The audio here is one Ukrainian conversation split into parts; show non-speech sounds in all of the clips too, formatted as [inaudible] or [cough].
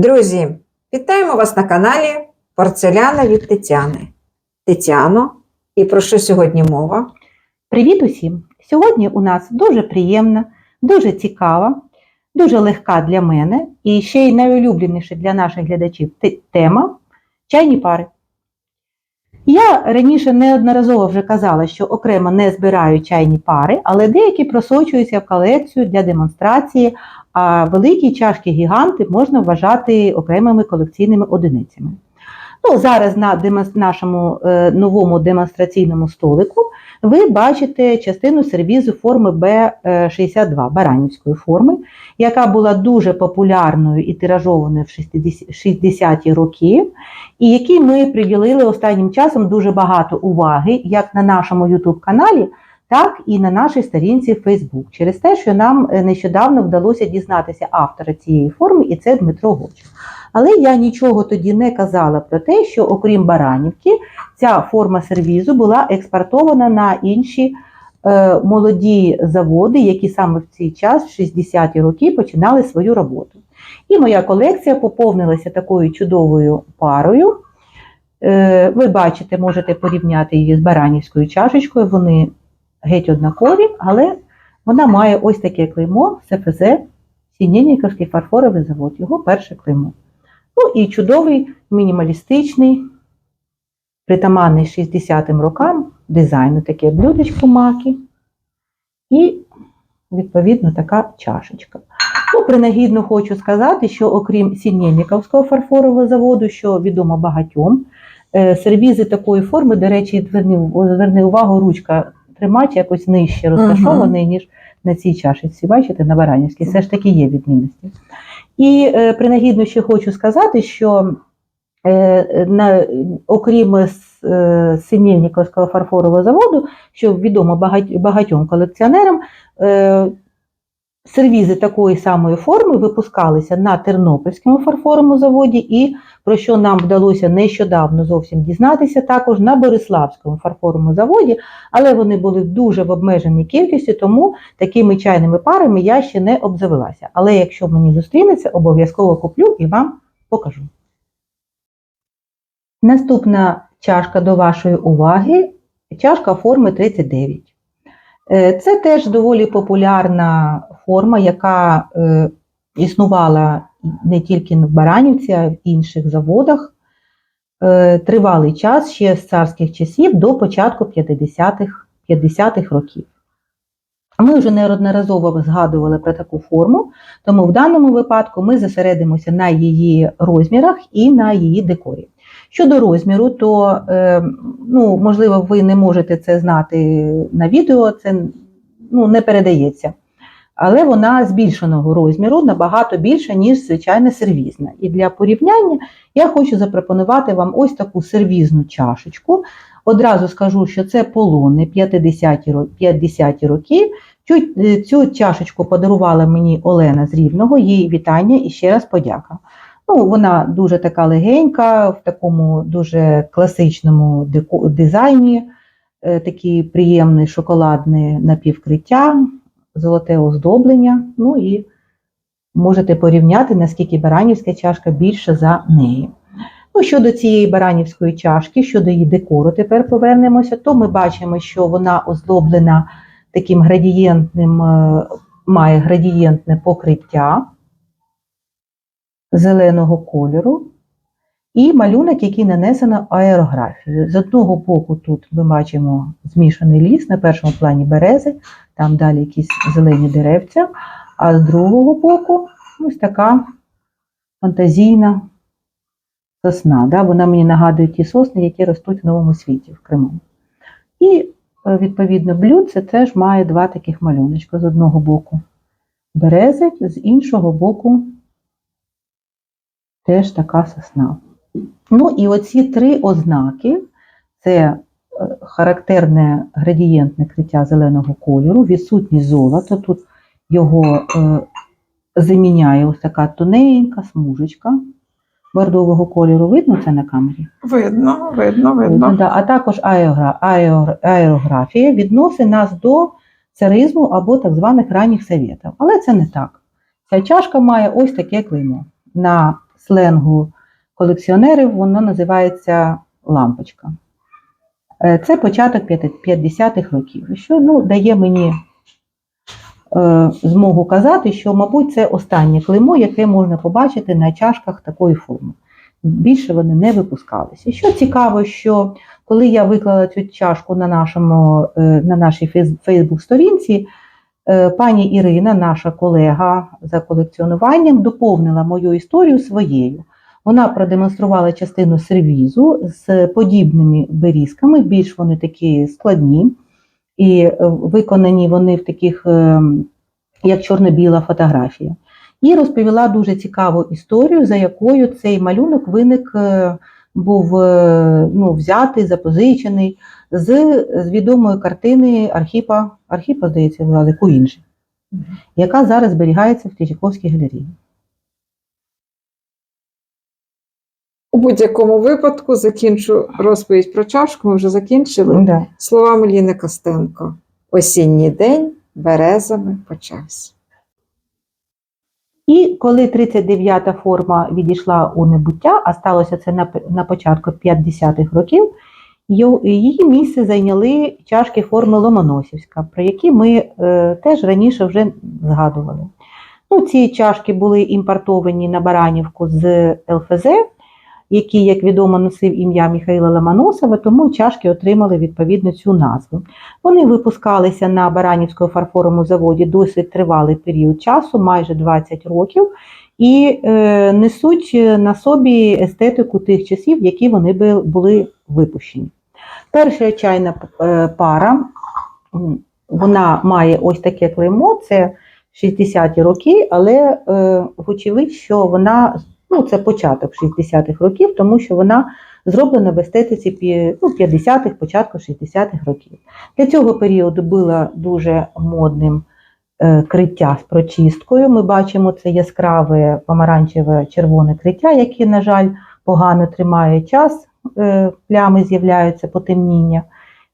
Друзі, вітаємо вас на каналі Порцеляна від Тетяни. Тетяно, і про що сьогодні мова? Привіт усім! Сьогодні у нас дуже приємна, дуже цікава, дуже легка для мене і ще й найулюбленіша для наших глядачів тема чайні пари. Я раніше неодноразово вже казала, що окремо не збираю чайні пари, але деякі просочуються в колекцію для демонстрації, а великі чашки гіганти можна вважати окремими колекційними одиницями. Ну, зараз на нашому е, новому демонстраційному столику ви бачите частину сервізу форми Б62 баранівської форми, яка була дуже популярною і тиражованою в 60 60-ті роки, і якій ми приділили останнім часом дуже багато уваги як на нашому YouTube каналі, так і на нашій сторінці Facebook, через те, що нам е, нещодавно вдалося дізнатися автора цієї форми, і це Дмитро Гочик. Але я нічого тоді не казала про те, що окрім Баранівки, ця форма сервізу була експортована на інші е, молоді заводи, які саме в цей час, в 60-ті роки, починали свою роботу. І моя колекція поповнилася такою чудовою парою. Е, ви бачите, можете порівняти її з баранівською чашечкою. Вони геть однакові, але вона має ось таке клеймо СФЗ Сінєнніковський фарфоровий завод, його перше клеймо. Ну і чудовий мінімалістичний, притаманний 60-м рокам дизайну таке блюдечко маки. І, відповідно, така чашечка. Ну, принагідно хочу сказати, що окрім Сінєнніковського фарфорового заводу, що відомо багатьом, е, сервізи такої форми, до речі, зверни увагу, ручка тримач якось нижче розташований, ніж на цій чашечці. Бачите, на Баранівській. Все ж таки є відмінності. І е, принагідно ще хочу сказати, що е, на, окрім с- е, Синєльніковського фарфорового заводу, що відомо багать, багатьом колекціонерам, е, сервізи такої самої форми випускалися на Тернопільському фарфоровому заводі, і про що нам вдалося нещодавно зовсім дізнатися, також на Бориславському фарфоровому заводі, але вони були дуже в обмеженій кількості, тому такими чайними парами я ще не обзавелася. Але якщо мені зустрінеться, обов'язково куплю і вам покажу. Наступна чашка до вашої уваги чашка форми 39. Е, Це теж доволі популярна форма, яка е, існувала не тільки в Баранівці, а й в інших заводах. Е, Тривалий час ще з царських часів до початку 50-х 50-х років. Ми вже неодноразово згадували про таку форму, тому в даному випадку ми зосередимося на її розмірах і на її декорі. Щодо розміру, то е, ну, можливо, ви не можете це знати на відео, це ну, не передається. Але вона збільшеного розміру набагато більша, ніж звичайна сервізна. І для порівняння я хочу запропонувати вам ось таку сервізну чашечку. Одразу скажу, що це полони 50-ті 50-ті роки. Цю, цю чашечку подарувала мені Олена з Рівного, їй вітання і ще раз подяка. Ну, вона дуже така легенька, в такому дуже класичному дизайні, е, такий приємний шоколадне напівкриття, золоте оздоблення. Ну і можете порівняти, наскільки баранівська чашка більша за неї. Ну, щодо цієї баранівської чашки, щодо її декору, тепер повернемося, то ми бачимо, що вона оздоблена таким градієнтним, е, має градієнтне покриття зеленого кольору. І малюнок, який нанесено аерографією. З одного боку тут ми бачимо змішаний ліс, на першому плані берези, там далі якісь зелені деревця, а з другого боку ось така фантазійна сосна. Да? Вона мені нагадує ті сосни, які ростуть в новому світі в Криму. І, е, відповідно, блюдце теж має два таких малюночка. З одного боку берези, з іншого боку теж така сосна. Ну і оці три ознаки це е, характерне градієнтне криття зеленого кольору, відсутність золота. Тут його е, заміняє ось така тоненька смужечка бордового кольору. Видно це на камері? Видно, видно, Видно, да. А також аеогра- аеогра- аерографія відносить нас до царизму або так званих ранніх совєтів. Але це не так. Ця чашка має ось таке клеймо на сленгу колекціонерів воно називається лампочка. Е, Це початок 50-х років, що ну, дає мені е, змогу казати, що, мабуть, це останнє клеймо, яке можна побачити на чашках такої форми. Більше вони не випускалися. Що цікаво, що коли я виклала цю чашку на, нашому, е, на нашій фейс- Фейсбук-сторінці, пані Ірина, наша колега за колекціонуванням, доповнила мою історію своєю. Вона продемонструвала частину сервізу з подібними берізками, більш вони такі складні, і е, виконані вони в таких, е, як чорно-біла фотографія. І розповіла дуже цікаву історію, за якою цей малюнок виник, е, був е, ну, взятий, запозичений з, з відомої картини Архіпа, Архіпа, здається, звали Куінджі, яка зараз зберігається в Третьяковській галереї. У будь-якому випадку закінчу розповідь про чашку. Ми вже закінчили. Да. Словами Ліни Костенко. Осінній день березами почався. І коли 39-та форма відійшла у небуття, а сталося це на, на початку 50-х років, її місце зайняли чашки форми Ломоносівська, про які ми е, теж раніше вже згадували. Ну, ці чашки були імпортовані на Баранівку з ЛФЗ, який, як відомо, носив ім'я Михайла Ломоносова, тому чашки отримали відповідно цю назву. Вони випускалися на Баранівському фарфоровому заводі досить тривалий період часу, майже 20 років, і е, несуть на собі естетику тих часів, які вони були випущені. Перша чайна е, пара, вона має ось таке клеймо, це 60-ті роки, але е, вочевидь, що вона ну, це початок 60-х років, тому що вона зроблена в естетиці ну, 50-х, початку 60-х років. Для цього періоду було дуже модним е, криття з прочисткою. Ми бачимо це яскраве помаранчеве червоне криття, яке, на жаль, погано тримає час, е, плями з'являються потемніння.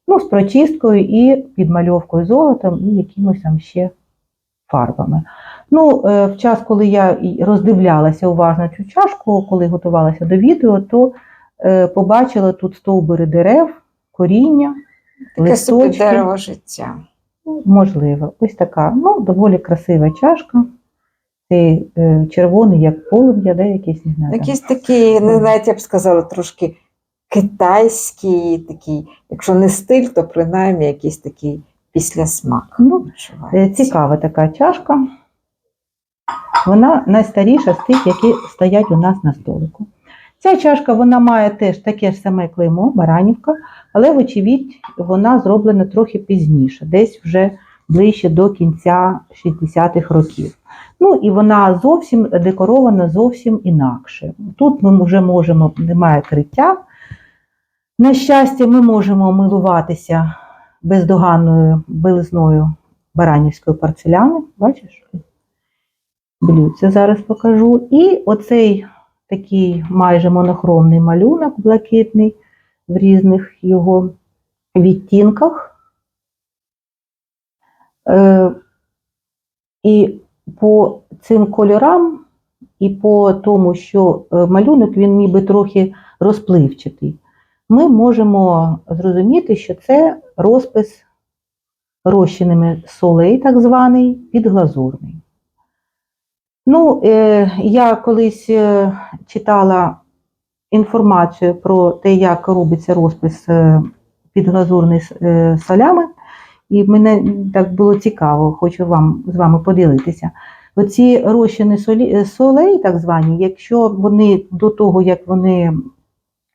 Ну, з прочисткою і підмальовкою золотом, і якимось там ще фарбами. Ну, е, в час, коли я роздивлялася уважно цю чашку, коли готувалася до відео, то е, побачила тут стовбури дерев, коріння, Таке собі дерево життя. Ну, Можливо, ось така. Ну, доволі красива чашка. Цей е, червоний, як полум'я, де якийсь не знаю. Якийсь такий, не навіть я б сказала, трошки китайський, такий, якщо не стиль, то принаймні якийсь такий післясмак. Ну. Цікава така чашка. Вона найстаріша з тих, які стоять у нас на столику. Ця чашка вона має теж таке ж саме клеймо, баранівка, але, вочевидь, вона зроблена трохи пізніше, десь вже ближче до кінця 60-х років. Ну і вона зовсім декорована зовсім інакше. Тут ми вже можемо, немає криття. На щастя, ми можемо милуватися бездоганною белизною баранівської порцеляни. Бачиш? Блюдце зараз покажу. І оцей такий майже монохромний малюнок блакитний в різних його відтінках. Е, і по цим кольорам, і по тому, що е, малюнок він ніби трохи розпливчатий, ми можемо зрозуміти, що це розпис розчинами солей, так званий, підглазурний. Ну, е, я колись е, читала інформацію про те, як робиться розпис е, підглазурний з е, солями, і мене так було цікаво, хочу вам з вами поділитися. Оці розчини солі, солей, так звані, якщо вони до того, як вони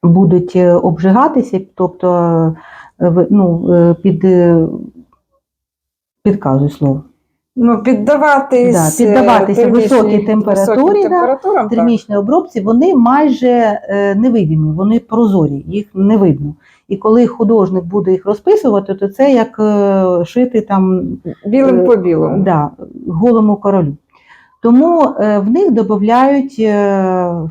будуть обжигатися, тобто ну, під, підказую слово. Ну, піддаватись, Да, піддаватися е, високій температурі, да, термічній обробці, вони майже е, невидимі, вони прозорі, їх не видно. І коли художник буде їх розписувати, то це як е, шити там білим по білому. да, голому королю. Тому в них додають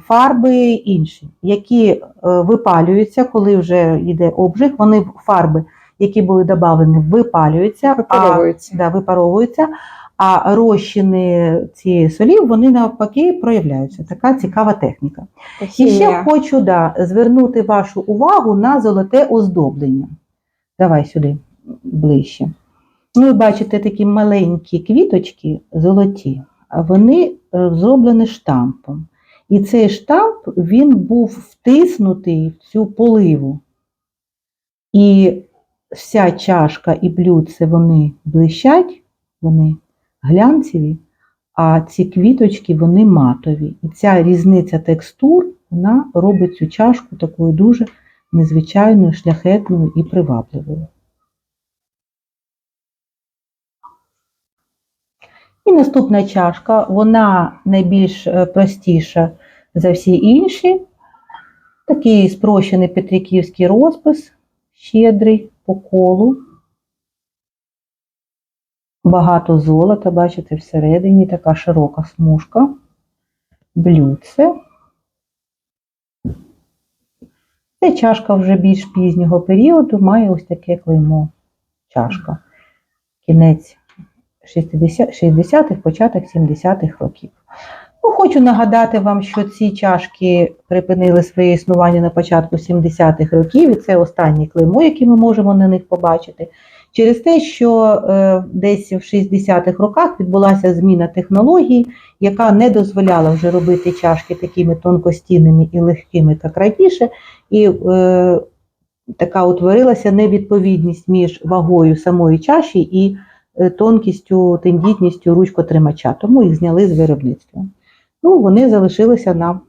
фарби інші, які випалюються, коли вже йде обжиг. Вони фарби, які були додавлені, випалюються, а да, випаровуються. А розчини цієї солів вони навпаки проявляються. Така цікава техніка. І ще хочу да, звернути вашу увагу на золоте оздоблення. Давай сюди ближче. Ну, ви бачите такі маленькі квіточки золоті, вони е, зроблені штампом. І цей штамп він був втиснутий в цю поливу. І вся чашка і блюдце вони блищать, вони глянцеві, а ці квіточки вони матові. І ця різниця текстур вона робить цю чашку такою дуже незвичайною, шляхетною і привабливою. І наступна чашка, вона найбільш е, простіша за всі інші. Такий спрощений петриківський розпис, щедрий по колу. Багато золота, бачите, всередині така широка смужка, блюдце. Це чашка вже більш пізнього періоду, має ось таке клеймо чашка. Кінець 60 60-х, початок 70-х років. Ну, хочу нагадати вам, що ці чашки припинили своє існування на початку 70-х років, і це останнє клеймо, яке ми можемо на них побачити. Через те, що е, десь в 60-х роках відбулася зміна технології, яка не дозволяла вже робити чашки такими тонкостінними і легкими, як раніше, і е, така утворилася невідповідність між вагою самої чаші і е, тонкістю, тендітністю ручкотримача, тому їх зняли з виробництва. Ну, вони залишилися нам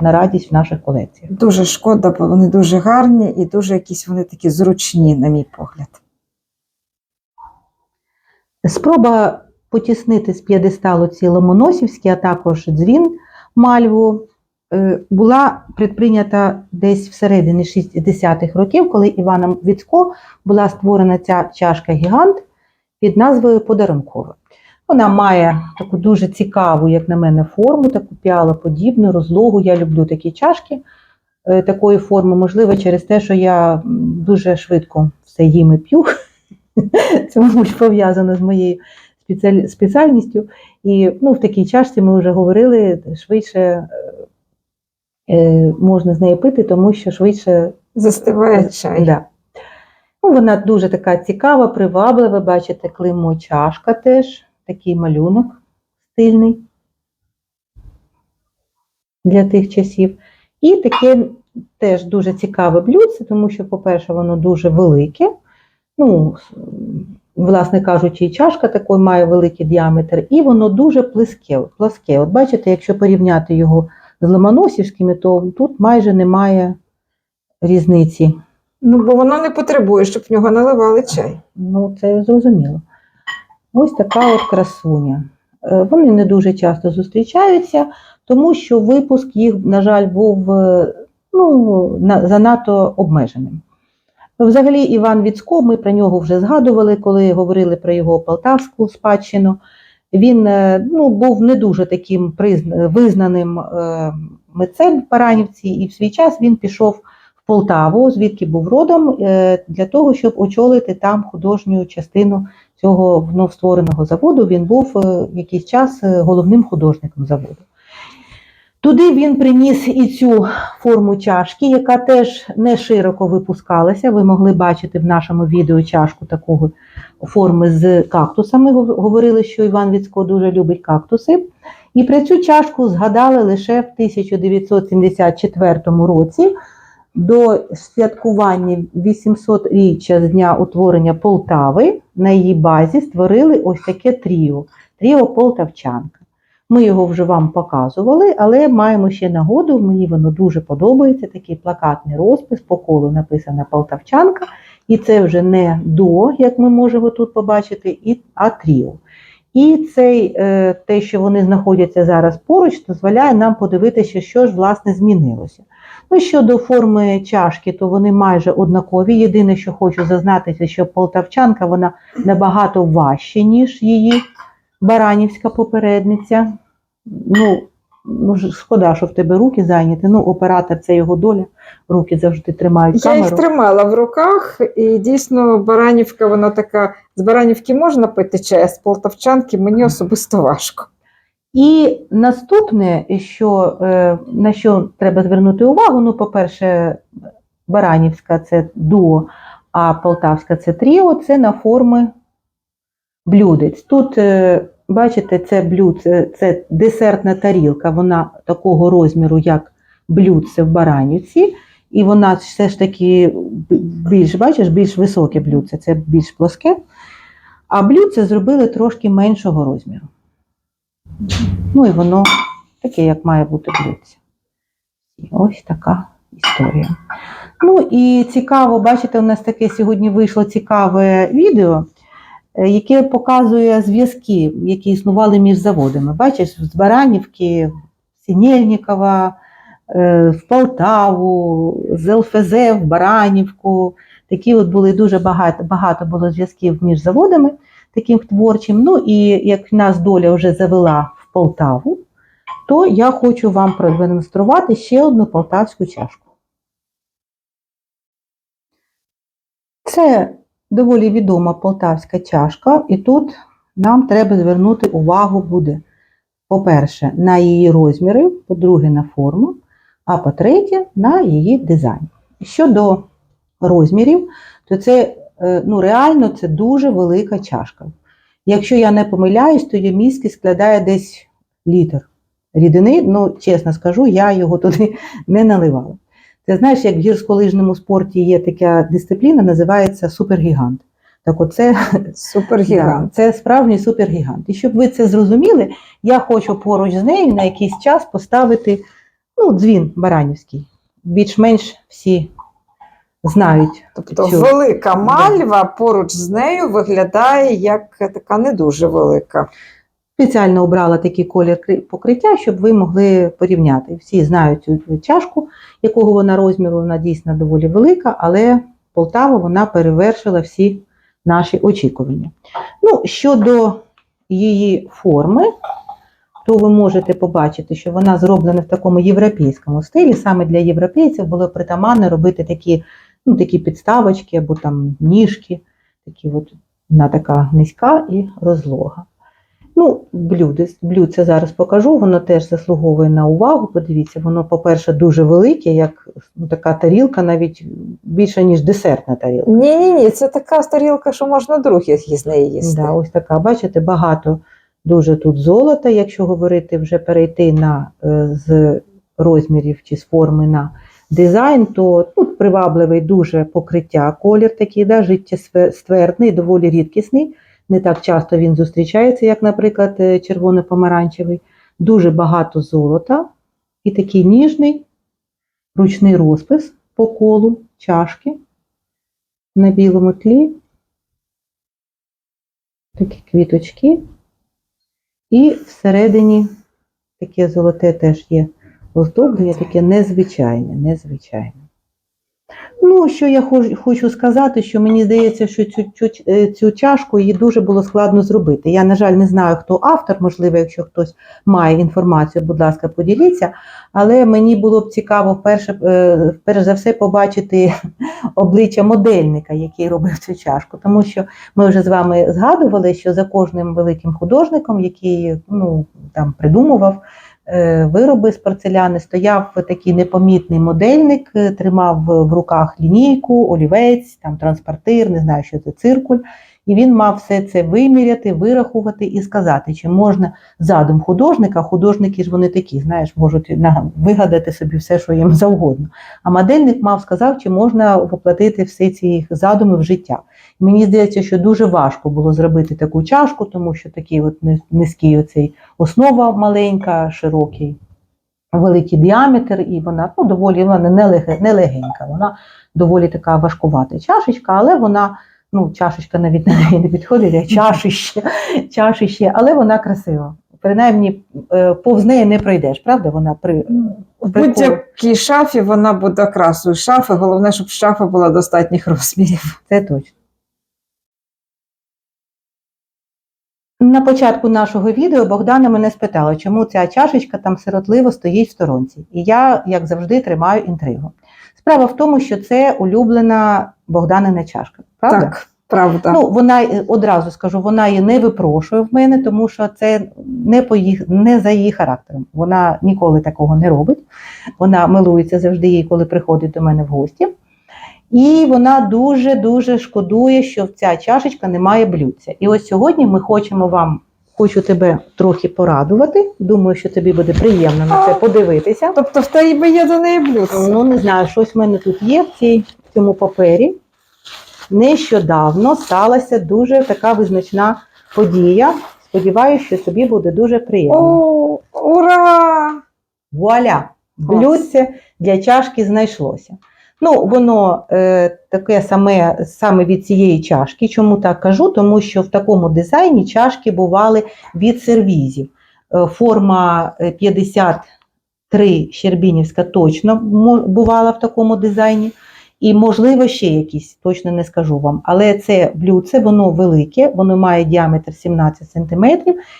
на радість в наших колекціях. Дуже шкода, бо вони дуже гарні і дуже якісь вони такі зручні, на мій погляд. Спроба потіснити з п'єдесталу ці ломоносівські, а також дзвін мальву, е, була предприйнята десь всередині 60-х років, коли Іваном Віцько була створена ця чашка гігант під назвою Подарункова. Вона має таку дуже цікаву, як на мене, форму, таку піалоподібну, розлогу. Я люблю такі чашки е, такої форми, можливо, через те, що я дуже швидко все їм і п'ю. [laughs] Це, мабуть, пов'язано з моєю спеціаль- спеціальністю. І ну, в такій чашці ми вже говорили, швидше е, е, можна з нею пити, тому що швидше Застиває чай. Да. Ну, вона дуже така цікава, приваблива. Бачите, клеймо чашка теж, такий малюнок стильний для тих часів. І таке теж дуже цікаве блюдце, тому що, по-перше, воно дуже велике. Ну, власне кажучи, чашка такий має великий діаметр, і воно дуже плоске. плоске. От бачите, якщо порівняти його з ломоносівськими, то тут майже немає різниці. Ну, бо воно не потребує, щоб в нього наливали чай. Ну, це зрозуміло. Ось така от красуня. Е, Вони не дуже часто зустрічаються, тому що випуск їх, на жаль, був е, ну, занадто обмеженим. Взагалі, Іван Віцько, ми про нього вже згадували, коли говорили про його полтавську спадщину. Він е, ну, був не дуже таким визнаним е, митцем в Паранівці, і в свій час він пішов в Полтаву, звідки був родом, е, для того, щоб очолити там художню частину цього вновь створеного заводу. Він був якийсь час головним художником заводу. Туди він приніс і цю форму чашки, яка теж не широко випускалася. Ви могли бачити в нашому відео чашку такого форми з кактусами. Говорили, що Іван Віцько дуже любить кактуси. І про цю чашку згадали лише в 1974 році до святкування 800-річчя з дня утворення Полтави на її базі створили ось таке тріо тріо Полтавчанка. Ми його вже вам показували, але маємо ще нагоду. Мені воно дуже подобається. Такий плакатний розпис по колу написана Полтавчанка, і це вже не до, як ми можемо тут побачити, а тріо. І цей, е, те, що вони знаходяться зараз поруч, дозволяє нам подивитися, що ж власне змінилося. Ну, щодо форми чашки, то вони майже однакові. Єдине, що хочу зазнатися, що полтавчанка вона набагато важче, ніж її баранівська попередниця. Ну, ну, шкода, що в тебе руки зайняті. Ну, оператор це його доля, руки завжди тримають Я їх тримала в руках, і дійсно Баранівка, вона така. З Баранівки можна пити чай, а з Полтавчанки мені особисто важко. І наступне, що, е, на що треба звернути увагу, ну, по-перше, Баранівська це дуо, а Полтавська це тріо, це на форми блюдець. Тут, е, бачите, це блюдце, це десертна тарілка, вона такого розміру, як блюдце в Баранівці, і вона все ж таки більш, бачиш, більш високе блюдце, це більш плоске. А блюдце зробили трошки меншого розміру. Ну і воно таке, як має бути блюдце. І ось така історія. Ну і цікаво, бачите, у нас таке сьогодні вийшло цікаве відео, яке показує зв'язки, які існували між заводами. Бачиш, з Баранівки, Сінєльнікова, е, в Полтаву, з ЛФЗ в Баранівку. Такі от були дуже багато, багато було зв'язків між заводами таким творчим. Ну і як нас доля вже завела в Полтаву, то я хочу вам продемонструвати ще одну полтавську чашку. Це доволі відома полтавська чашка, і тут нам треба звернути увагу буде, по-перше, на її розміри, по-друге, на форму, а по-третє, на її дизайн. Щодо розмірів, то це е, ну, реально це дуже велика чашка. Якщо я не помиляюсь, то її міський складає десь літр рідини. Ну, чесно скажу, я його туди [laughs] не наливала. Ти знаєш, як в гірськолижному спорті є така дисципліна, називається супергігант. Так оце Супергігант. Да, це справжній супергігант. І щоб ви це зрозуміли, я хочу поруч з нею на якийсь час поставити ну, дзвін Баранівський. Більш-менш всі знають. Тобто цю- велика мальва поруч з нею виглядає як така не дуже велика. Спеціально обрала такий колір покриття, щоб ви могли порівняти. Всі знають цю чашку, якого вона розміру, вона дійсно доволі велика, але Полтава вона перевершила всі наші очікування. Ну, щодо її форми, то ви можете побачити, що вона зроблена в такому європейському стилі. Саме для європейців було притаманно робити такі, ну, такі підставочки або там ніжки. Такі от, вона така низька і розлога. Блюдце зараз покажу, воно теж заслуговує на увагу. Подивіться, воно, по-перше, дуже велике, як ну, така тарілка, навіть більше, ніж десертна тарілка. Ні, ні, ні, це така тарілка, що можна других із неї їсти. Да, ось така, бачите, багато дуже тут золота, якщо говорити, вже перейти на е, з розмірів чи з форми на дизайн, то тут привабливий дуже покриття, колір такий, да, життєствердний, доволі рідкісний. Не так часто він зустрічається, як, наприклад, е, червоно-помаранчевий. Дуже багато золота і такий ніжний ручний розпис по колу чашки на білому тлі такі квіточки. І всередині таке золоте теж є оздоблення, таке незвичайне, незвичайне. Ну, що я хоч- хочу сказати, що мені здається, що цю, цю, е, цю чашку її дуже було складно зробити. Я, на жаль, не знаю, хто автор, можливо, якщо хтось має інформацію, будь ласка, поділіться. Але мені було б цікаво вперше, е, перш за все побачити [laughs] обличчя модельника, який робив цю чашку. Тому що ми вже з вами згадували, що за кожним великим художником, який ну, там придумував вироби з порцеляни, стояв такий непомітний модельник, е, тримав в руках лінійку, олівець, там транспортир, не знаю, що це циркуль. І він мав все це виміряти, вирахувати і сказати, чи можна задум художника. Художники ж вони такі, знаєш, можуть вигадати собі все, що їм завгодно. А модельник мав сказав, чи можна воплотити всі ці задуми в життя. Мені здається, що дуже важко було зробити таку чашку, тому що такий от низький оцей основа маленька, широкий, великий діаметр, і вона ну, доволі вона не легенька, вона доволі така важкувата чашечка, але вона. Ну, чашечка навіть на неї не підходить, а [laughs] чашище, чашище, але вона красива. Принаймні, е, повз неї не пройдеш, правда? Вона при В будь-якій шафі вона буде красою шафи. Головне, щоб шафа була достатніх розмірів. Це точно. На початку нашого відео Богдана мене спитала, чому ця чашечка там сиротливо стоїть в сторонці. І я, як завжди, тримаю інтригу. Справа в тому, що це улюблена Богданина чашка. Правда? Так, правда. Ну, вона е, одразу скажу, вона її не випрошує в мене, тому що це не по їх, не за її характером. Вона ніколи такого не робить. Вона милується завжди їй, коли приходить до мене в гості. І вона дуже дуже шкодує, що ця чашечка не має блюдця. І ось сьогодні ми хочемо вам, хочу тебе трохи порадувати. Думаю, що тобі буде приємно на це подивитися. Тобто в тебе є до неї блюдце. Ну, не знаю, щось в мене тут є в, цій, в цьому папері. Нещодавно сталася дуже така визначна подія. Сподіваюся, що тобі буде дуже приємно. О, ура! Вуаля! Блюдце для чашки знайшлося. Ну, воно е, таке саме, саме від цієї чашки. Чому так кажу? Тому що в такому дизайні чашки бували від сервізів. Е, форма е, 53 Щербінівська точно бувала в такому дизайні. І, можливо, ще якісь, точно не скажу вам. Але це блюдце, воно велике, воно має діаметр 17 см,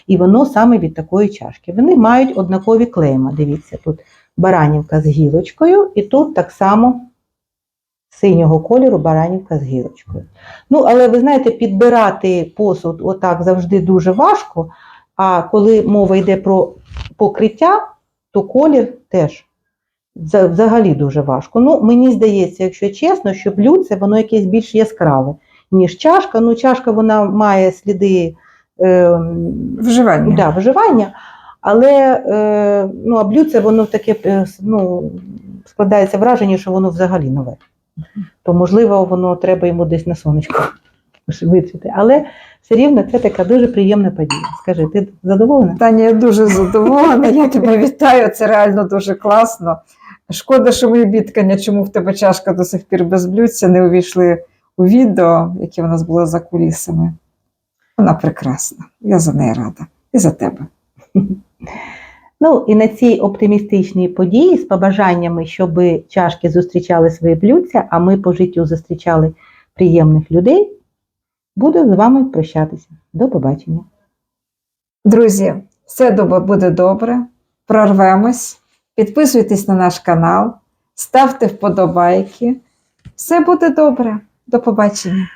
і воно саме від такої чашки. Вони мають однакові клейма. Дивіться, тут баранівка з гілочкою, і тут так само синього кольору баранівка з гілочкою. Ну, але ви знаєте, підбирати посуд отак завжди дуже важко. А коли мова йде про покриття, то колір теж взагалі дуже важко. Ну, мені здається, якщо чесно, що блюдце воно якесь більш яскраве, ніж чашка. Ну, чашка вона має сліди. Е, Вживання. да, виживання. Але е, ну, а блюдце воно таке е, ну, складається враження, що воно взагалі нове. То, можливо, воно треба йому десь на сонечку вицвіти. Але все рівно це така дуже приємна подія. Скажи, ти задоволена? Таня, я дуже задоволена. Я тебе вітаю. Це реально дуже класно. Шкода, що мої бідкання, чому в тебе чашка до сих пір без блюдця, не увійшли у відео, яке в нас було за кулісами. Вона прекрасна. Я за неї рада. І за тебе. Ну і на цій оптимістичній події з побажаннями, щоб чашки зустрічали свої блюдця, а ми по життю зустрічали приємних людей, буду з вами прощатися. До побачення. Друзі, все буде добре. Прорвемось. Підписуйтесь на наш канал, ставте вподобайки. Все буде добре. До побачення.